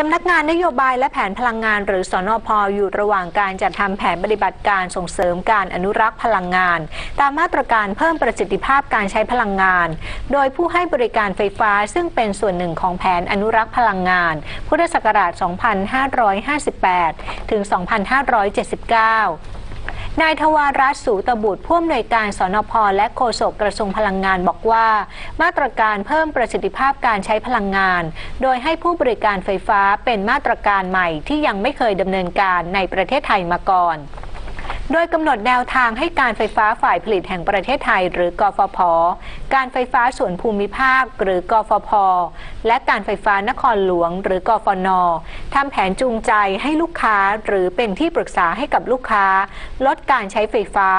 สำนักงานนโยบายและแผนพลังงานหรือสอนอพอยู่ระหว่างการจัดทำแผนปฏิบัติการส่งเสริมการอนุรักษ์พลังงาน ตามมาตรการเพิ่มประสิทธิภาพการใช้พลังงาน โดยผู้ให้บริการไฟฟ้าซึ่งเป็นส่วนหนึ่งของแผนอนุรักษ์พลังงาน พุทธศักราช 2558 ถึง 2579 นายทวารัตสูตบุตรผู้อำนวยการสนพและโฆษกกระทรวงพลังงานบอกว่า มาตรการเพิ่มประสิทธิภาพการใช้พลังงาน โดยให้ผู้บริการไฟฟ้าเป็นมาตรการใหม่ที่ยังไม่เคยดำเนินการในประเทศไทยมาก่อน โดยกำหนดแนวทางให้การไฟฟ้าฝ่ายผลิตแห่งประเทศไทย หรือกฟผ การไฟฟ้าส่วนภูมิภาค หรือกฟพ และการไฟฟ้านครหลวง หรือกฟนทำแผนจูงใจให้ลูกค้า หรือเป็นที่ปรึกษาให้กับลูกค้า ลดการใช้ไฟฟ้า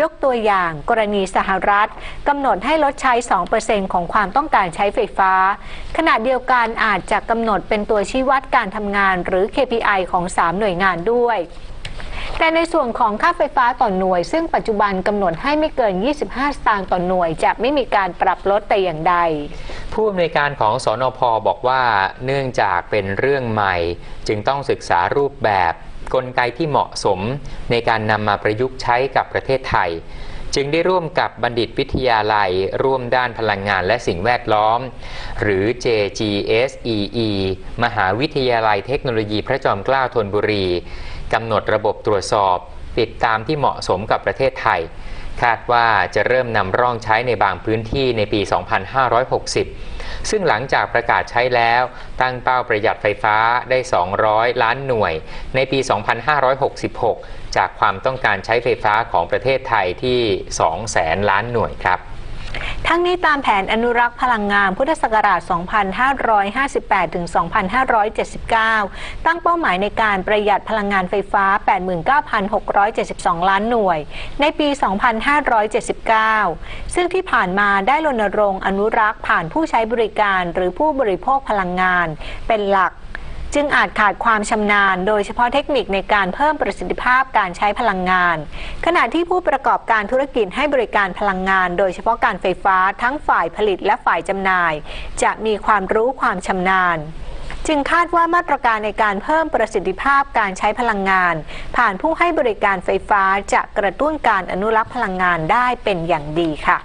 ยกตัวอย่างกรณีสหรัฐกำหนดให้ลดใช้ 2%ของความต้องการใช้ไฟฟ้า ขณะเดียวกันอาจจะกำหนดเป็นตัวชี้วัดการทำงานหรือ KPI ของ 3 หน่วยงานด้วย แต่ในส่วนของค่าไฟฟ้าต่อหน่วย ซึ่งปัจจุบันกำหนดให้ไม่เกิน 25 สตางค์ต่อหน่วย จะไม่มีการปรับลดแต่อย่างใด ผู้อำนวยการของสอนอพบอกว่าเนื่องจากเป็นเรื่องใหม่ จึงต้องศึกษารูปแบบ กลไกที่เหมาะสมในการนำมาประยุกต์ใช้กับประเทศไทย จึงได้ร่วมกับบัณฑิตวิทยาลัย ร่วมด้านพลังงานและสิ่งแวดล้อม หรือ JGSEE มหาวิทยาลัยเทคโนโลยีพระจอมเกล้าธนบุรีกำหนดระบบตรวจสอบ ติดตามที่เหมาะสมกับประเทศไทย คาดว่าจะเริ่มนำร่องใช้ในบางพื้นที่ในปี 2560 ซึ่งหลังจากประกาศใช้แล้วตั้งเป้าประหยัดไฟฟ้าได้ 200 ล้านหน่วย ในปี 2566 จากความต้องการใช้ไฟฟ้าของประเทศไทยที่2แสนล้านหน่วยครับ ทั้งนี้ตามแผนอนุรักษ์พลังงานพุทธศักราช 2558 ถึง 2579 ตั้งเป้าหมายในการประหยัดพลังงานไฟฟ้า 89,672 ล้านหน่วย ในปี 2579 ซึ่งที่ผ่านมาได้รณรงค์อนุรักษ์ผ่านผู้ใช้บริการหรือผู้บริโภคพลังงาน เป็นหลัก จึงอาจขาดความชำนาญ โดยเฉพาะเทคนิคในการเพิ่มประสิทธิภาพการใช้พลังงาน ขณะที่ผู้ประกอบการธุรกิจให้บริการพลังงาน โดยเฉพาะการไฟฟ้าทั้งฝ่ายผลิตและฝ่ายจำหน่าย จะมีความรู้ความชำนาญจึงคาดว่ามาตรการในการเพิ่มประสิทธิภาพการใช้พลังงาน ผ่านผู้ให้บริการไฟฟ้าจะกระตุ้นการอนุรักษ์พลังงานได้เป็นอย่างดีค่ะ